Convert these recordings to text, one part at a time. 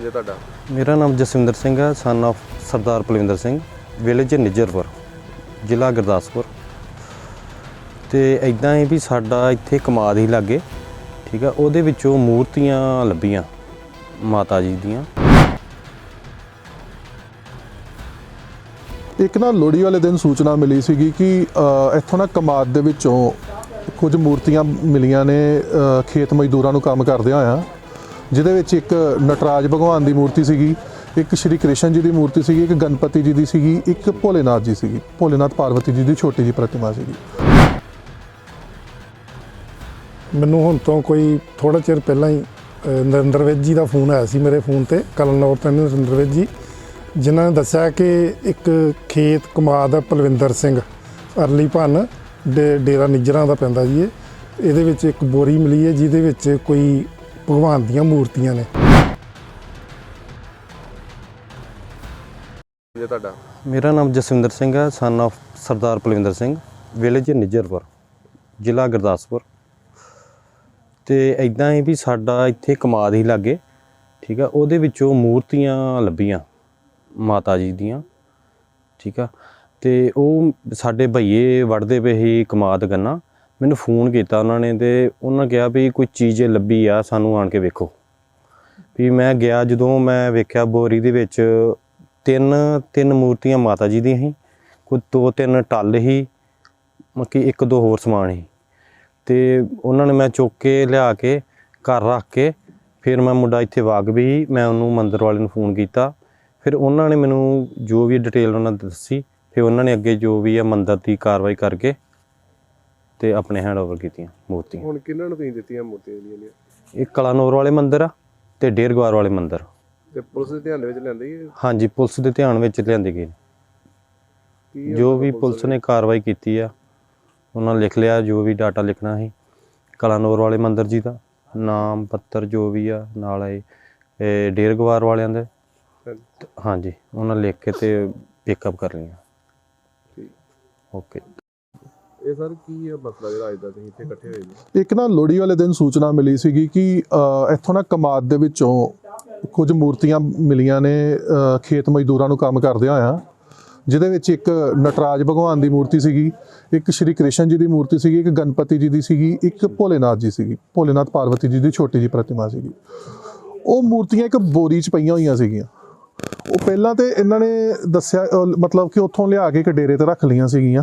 ਜੇ ਤੁਹਾਡਾ? ਮੇਰਾ ਨਾਮ ਜਸਵਿੰਦਰ ਸਿੰਘ ਹੈ son of Sardar Palwinder Singh village Nijjarpur ਜ਼ਿਲ੍ਹਾ ਗੁਰਦਾਸਪੁਰ। ਤੇ ਇਦਾਂ ਹੈ ਵੀ ਸਾਡਾ ਇੱਥੇ ਕਮਾਦ ਹੀ ਲੱਗੇ ਠੀਕ ਆ ਉਹਦੇ ਵਿੱਚੋਂ ਮੂਰਤੀਆਂ ਲੱਭੀਆਂ ਮਾਤਾ ਜੀ ਦੀਆਂ। ਇੱਕ ਨਾ ਲੋਹੜੀ ਵਾਲੇ ਦਿਨ ਸੂਚਨਾ ਮਿਲੀ ਸੀਗੀ ਕਿ ਇੱਥੋਂ ਨਾ ਕਮਾਦ ਦੇ ਵਿੱਚੋਂ ਕੁਝ ਮੂਰਤੀਆਂ ਮਿਲੀਆਂ ਨੇ ਖੇਤ ਮਜ਼ਦੂਰਾਂ ਨੂੰ ਕੰਮ ਕਰਦਿਆਂ ਹੋਇਆਂ। ਜਿਹਦੇ ਵਿੱਚ ਇੱਕ ਨਟਰਾਜ ਭਗਵਾਨ ਦੀ ਮੂਰਤੀ ਸੀਗੀ, ਇੱਕ ਸ਼੍ਰੀ ਕ੍ਰਿਸ਼ਨ ਜੀ ਦੀ ਮੂਰਤੀ ਸੀਗੀ, ਇੱਕ ਗਣਪਤੀ ਜੀ ਦੀ ਸੀਗੀ, ਇੱਕ ਭੋਲੇਨਾਥ ਜੀ ਸੀਗੀ। ਭੋਲੇਨਾਥ ਪਾਰਵਤੀ ਜੀ ਦੀ ਛੋਟੀ ਜੀ ਪ੍ਰਤਿਮਾ ਸੀਗੀ। ਮੈਨੂੰ ਹੁਣ ਤੋਂ ਕੋਈ ਥੋੜਾ ਚਿਰ ਪਹਿਲਾਂ ਹੀ ਨਰਿੰਦਰ ਵਿਜ ਜੀ ਦਾ ਫੋਨ ਆਇਆ ਸੀ ਮੇਰੇ ਫੋਨ ਤੇ ਕਲਨੌਰ ਤੋਂ ਨਰਿੰਦਰ ਵਿਜ ਜੀ, ਜਿਨ੍ਹਾਂ ਨੇ ਦੱਸਿਆ ਕਿ ਇੱਕ ਖੇਤ ਕਮਾਦ ਪਲਵਿੰਦਰ ਸਿੰਘ, ਅਰਲੀ ਭੰਨ, ਡੇ- ਡੇਰਾ ਨਿਜਰਾਂ ਦਾ ਪੈਂਦਾ ਜੀ ਇਹ। ਇਹਦੇ ਵਿੱਚ ਇੱਕ ਬੋਰੀ ਮਿਲੀ ਹੈ, ਜਿਹਦੇ ਵਿੱਚ ਕੋਈ ਭਗਵਾਨ ਦੀਆਂ ਮੂਰਤੀਆਂ ਨੇ। ਜੇ ਤੁਹਾਡਾ? ਮੇਰਾ ਨਾਮ ਜਸਵਿੰਦਰ ਸਿੰਘ ਹੈ son of Sardar Palwinder Singh village Nijjarpur ਜ਼ਿਲ੍ਹਾ ਗੁਰਦਾਸਪੁਰ। ਤੇ ਇਦਾਂ ਹੈ ਵੀ ਸਾਡਾ ਇੱਥੇ ਕਮਾਦ ਹੀ ਲੱਗੇ ਠੀਕ ਆ ਉਹਦੇ ਵਿੱਚੋਂ ਮੂਰਤੀਆਂ ਲੱਭੀਆਂ ਮਾਤਾ ਜੀ ਦੀਆਂ ਠੀਕ ਆ। ਤੇ ਉਹ ਸਾਡੇ ਭਈਏ ਵੜਦੇ ਪਏ ਸੀ ਕਮਾਦ ਗੰਨਾ ਮੈਨੂੰ ਫੋਨ ਕੀਤਾ ਉਹਨਾਂ ਨੇ ਤੇ ਉਹਨਾਂ ਕਿਹਾ ਵੀ ਕੋਈ ਚੀਜ਼ ਲੱਭੀ ਆ, ਸਾਨੂੰ ਆਣ ਕੇ ਵੇਖੋ। ਵੀ ਮੈਂ ਗਿਆ ਜਦੋਂ ਮੈਂ ਵੇਖਿਆ ਬੋਰੀ ਦੇ ਵਿੱਚ ਤਿੰਨ ਤਿੰਨ ਮੂਰਤੀਆਂ ਮਾਤਾ ਜੀ ਦੀਆਂ ਸੀ, ਕੋਈ ਦੋ ਤਿੰਨ ਟੱਲ ਸੀ ਮੱਕੀ ਇੱਕ ਦੋ ਹੋਰ ਸਮਾਨ ਸੀ। ਤੇ ਉਹਨਾਂ ਨੇ ਮੈਂ ਚੁੱਕ ਕੇ ਲਿਆ ਕੇ ਘਰ ਰੱਖ ਕੇ ਫਿਰ ਮੈਂ ਮੁੰਡਾ ਇੱਥੇ ਵਾਗ ਵੀ ਮੈਂ ਉਹਨੂੰ ਮੰਦਰ ਵਾਲੇ ਨੂੰ ਫੋਨ ਕੀਤਾ। ਫਿਰ ਉਹਨਾਂ ਨੇ ਮੈਨੂੰ ਜੋ ਵੀ ਡਿਟੇਲ ਉਹਨਾਂ ਦੱਸੀ, ਫਿਰ ਉਹਨਾਂ ਨੇ ਅੱਗੇ ਜੋ ਵੀ ਆ ਮੰਦਰ ਦੀ ਕਾਰਵਾਈ ਕਰਕੇ ਤੇ ਆਪਣੇ ਹੈਂਡਓਵਰ ਕੀਤੀਆਂ ਮੂਰਤੀਆਂ। ਹੁਣ ਕਿਹਨਾਂ ਨੂੰ ਤੁਸੀਂ ਦਿੱਤੀਆਂ ਮੂਰਤੀਆਂ ਜਿਹੜੀਆਂ ਨੇ? ਇੱਕ ਕਲਾਨੌਰ ਵਾਲੇ ਮੰਦਿਰ ਆ ਤੇ ਡੇਰਗਵਾਰ ਵਾਲੇ ਮੰਦਿਰ। ਤੇ ਪੁਲਿਸ ਦੇ ਧਿਆਨ ਦੇ ਵਿੱਚ ਲੈਂਦੇ ਹੀ ਹਾਂਜੀ ਪੁਲਿਸ ਦੇ ਧਿਆਨ ਵਿੱਚ ਲਿਆਂਦੇ ਕੀ ਜੋ ਵੀ ਪੁਲਿਸ ਨੇ ਕਾਰਵਾਈ ਕੀਤੀ ਆ ਉਹਨਾਂ ਲਿਖ ਲਿਆ ਜੋ ਵੀ ਡਾਟਾ ਲਿਖਣਾ ਸੀ। ਕਲਾਨੌਰ ਵਾਲੇ ਮੰਦਿਰ ਜੀ ਦਾ ਨਾਮ ਪੱਤਰ ਜੋ ਵੀ ਆ ਨਾਲ ਇਹ ਇਹ ਡੇਰਗਵਾਰ ਵਾਲਿਆਂ ਦੇ। ਹਾਂਜੀ। ਉਹਨਾਂ ਲਿਖ ਕੇ ਤੇ ਪਿਕਅਪ ਕਰ ਲਈਆਂ। ਠੀਕ। ਓਕੇ ਇਹ ਸਰ ਕੀ ਮਸਲਾ ਜਿਹੜਾ ਅੱਜ ਦਾ ਤੁਸੀਂ ਇੱਥੇ ਇਕੱਠੇ ਹੋਏ ਜੀ? ਇੱਕ ਨਾ ਲੋਹੜੀ ਵਾਲੇ ਦਿਨ ਸੂਚਨਾ ਮਿਲੀ ਸੀਗੀ ਕਿ ਇੱਥੋਂ ਨਾ ਕਮਾਦ ਦੇ ਵਿੱਚੋਂ ਕੁਝ ਮੂਰਤੀਆਂ ਮਿਲੀਆਂ ਨੇ ਖੇਤ ਮਜ਼ਦੂਰਾਂ ਨੂੰ ਕੰਮ ਕਰਦਿਆਂ ਹੋਇਆਂ ਜਿਹਦੇ ਵਿੱਚ ਇੱਕ ਨਟਰਾਜ ਭਗਵਾਨ ਦੀ ਮੂਰਤੀ ਸੀਗੀ ਇੱਕ ਸ਼੍ਰੀ ਕ੍ਰਿਸ਼ਨ ਜੀ ਦੀ ਮੂਰਤੀ ਸੀਗੀ ਇੱਕ ਗਣਪਤੀ ਜੀ ਦੀ ਸੀਗੀ ਇੱਕ ਭੋਲੇਨਾਥ ਜੀ ਸੀਗੀ ਭੋਲੇਨਾਥ ਪਾਰਵਤੀ ਜੀ ਦੀ ਛੋਟੀ ਜੀ ਪ੍ਰਤਿਮਾ ਸੀਗੀ। ਉਹ ਮੂਰਤੀਆਂ ਇੱਕ ਬੋਰੀ 'ਚ ਪਈਆਂ ਹੋਈਆਂ ਸੀਗੀਆਂ। ਉਹ ਪਹਿਲਾਂ ਤੇ ਇਹਨਾਂ ਨੇ ਦੱਸਿਆ ਮਤਲਬ ਕਿ ਉੱਥੋਂ ਲਿਆ ਕੇ ਇੱਕ ਡੇਰੇ ਤੇ ਰੱਖ ਲਈਆਂ ਸੀਗੀਆਂ।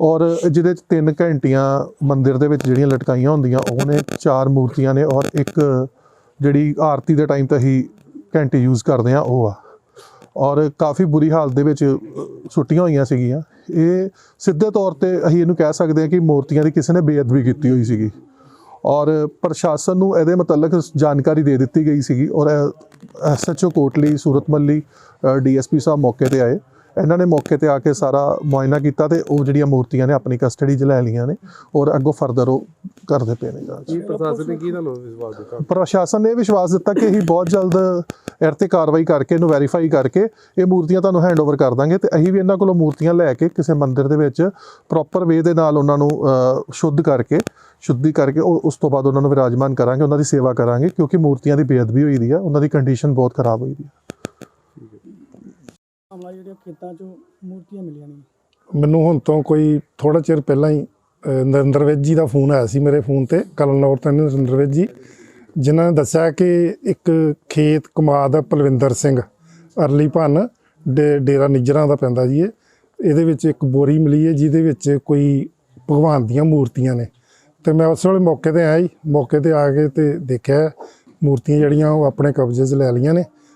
ਔਰ ਜਿਹਦੇ 'ਚ ਤਿੰਨ ਘੰਟੀਆਂ ਮੰਦਿਰ ਦੇ ਵਿੱਚ ਜਿਹੜੀਆਂ ਲਟਕਾਈਆਂ ਹੁੰਦੀਆਂ, ਉਹ ਨੇ ਚਾਰ ਮੂਰਤੀਆਂ ਨੇ ਔਰ ਇੱਕ ਜਿਹੜੀ ਆਰਤੀ ਦੇ ਟਾਈਮ ਤੇ ਹੀ ਘੰਟੀ ਯੂਜ਼ ਕਰਦੇ ਆ ਉਹ ਆ। ਔਰ ਕਾਫੀ ਬੁਰੀ ਹਾਲਤ ਦੇ ਵਿੱਚ ਸੁੱਟੀਆਂ ਹੋਈਆਂ ਸੀਗੀਆਂ। ਇਹ ਸਿੱਧੇ ਤੌਰ ਤੇ ਅਸੀਂ ਇਹਨੂੰ ਕਹਿ ਸਕਦੇ ਹਾਂ ਕਿ ਮੂਰਤੀਆਂ ਦੀ ਕਿਸੇ ਨੇ ਬੇਅਦਬੀ ਕੀਤੀ ਹੋਈ ਸੀਗੀ। ਔਰ ਪ੍ਰਸ਼ਾਸਨ ਨੂੰ ਇਹਦੇ ਮੁਤਲਕ ਜਾਣਕਾਰੀ ਦੇ ਦਿੱਤੀ ਗਈ ਸੀਗੀ ਔਰ ਐਸਐਚਓ ਕੋਟਲੀ ਸੂਰਤ ਮੱਲੀ ਡੀਐਸਪੀ ਸਾਹਿਬ ਮੌਕੇ ਤੇ ਆਏ। ਇਹਨਾਂ ਨੇ ਮੌਕੇ ਤੇ ਆ ਕੇ ਸਾਰਾ ਮੁਆਇਨਾ ਕੀਤਾ ਤੇ ਉਹ ਜਿਹੜੀਆਂ ਮੂਰਤੀਆਂ ਨੇ ਆਪਣੀ ਕਸਟਡੀ 'ਚ ਲੈ ਲਈਆਂ ਨੇ ਔਰ ਅੱਗੋਂ ਫਰਦਰ ਉਹ ਕਰਦੇ ਪਏ ਨੇ ਜਾਂਚ। ਪ੍ਰਸ਼ਾਸਨ ਨੇ ਕੀ ਤੁਹਾਨੂੰ ਵਿਸ਼ਵਾਸ ਦਿੱਤਾ? ਪ੍ਰਸ਼ਾਸਨ ਨੇ ਵਿਸ਼ਵਾਸ ਦਿੱਤਾ ਕਿ ਅਸੀਂ ਬਹੁਤ ਜਲਦ ਇਹ ਤੇ ਕਾਰਵਾਈ ਕਰਕੇ ਇਹਨੂੰ ਵੈਰੀਫਾਈ ਕਰਕੇ ਇਹ ਮੂਰਤੀਆਂ ਤੁਹਾਨੂੰ ਹੈਂਡਓਵਰ ਕਰ ਦਾਂਗੇ ਤੇ ਅਸੀਂ ਵੀ ਇਹਨਾਂ ਕੋਲੋਂ ਮੂਰਤੀਆਂ ਲੈ ਕੇ ਕਿਸੇ ਮੰਦਿਰ ਦੇ ਵਿੱਚ ਪ੍ਰੋਪਰ ਵੇ ਦੇ ਨਾਲ ਉਹਨਾਂ ਨੂੰ ਸ਼ੁੱਧ ਕਰਕੇ ਸ਼ੁੱਧੀ ਕਰਕੇ ਉਹ ਉਸ ਤੋਂ ਬਾਅਦ ਉਹਨਾਂ ਨੂੰ ਵਿਰਾਜਮਾਨ ਕਰਾਂਗੇ ਉਹਨਾਂ ਦੀ ਸੇਵਾ ਕਰਾਂਗੇ ਕਿਉਂਕਿ ਮੂਰਤੀਆਂ ਦੀ ਬੇਅਦਬੀ ਹੋਈ ਦੀ ਆ ਉਹਨਾਂ ਦੀ ਕੰਡੀਸ਼ਨ ਬਹੁਤ ਖਰਾਬ ਹੋਈ ਦੀ ਆ। ਮਾਮਲਾ ਜਿਹੜੀਆਂ ਖੇਤਾਂ 'ਚੋਂ ਮੂਰਤੀਆਂ ਮਿਲੀਆਂ ਨੇ? ਮੈਨੂੰ ਹੁਣ ਤੋਂ ਕੋਈ ਥੋੜਾ ਚਿਰ ਪਹਿਲਾਂ ਹੀ ਅ, ਨਰਿੰਦਰ ਵਿਜ ਜੀ ਦਾ ਫੋਨ ਆਇਆ ਸੀ ਮੇਰੇ ਫੋਨ ਤੇ ਕਲਨੌਰ ਤੋਂ ਨਰਿੰਦਰ ਵਿਜ ਜੀ ਜਿਨ੍ਹਾਂ ਨੇ ਦੱਸਿਆ ਕਿ ਇੱਕ ਖੇਤ ਕਮਾਦ ਹੈ ਪਲਵਿੰਦਰ ਸਿੰਘ ਅਰਲੀ ਭੰਨ ਡੇ- ਡੇਰਾ ਨਿੱਜਰਾਂ ਦਾ ਪੈਂਦਾ ਜੀ ਇਹ। ਇਹਦੇ ਵਿੱਚ ਇੱਕ ਬੋਰੀ ਮਿਲੀ ਹੈ ਜਿਹਦੇ ਵਿੱਚ ਕੋਈ ਭਗਵਾਨ ਦੀਆਂ ਮੂਰਤੀਆਂ ਨੇ। ਤੇ ਮੈਂ ਉਸ ਵੇਲੇ ਮੌਕੇ ਤੇ ਆਇਆ ਜੀ ਮੌਕੇ ਤੇ ਆ ਕੇ ਤੇ ਦੇਖਿਆ ਮੂਰਤੀਆਂ ਜਿਹੜੀਆਂ ਉਹ ਆਪਣੇ ਕਬਜ਼ੇ 'ਚ ਲੈ ਲਈਆਂ ਨੇ।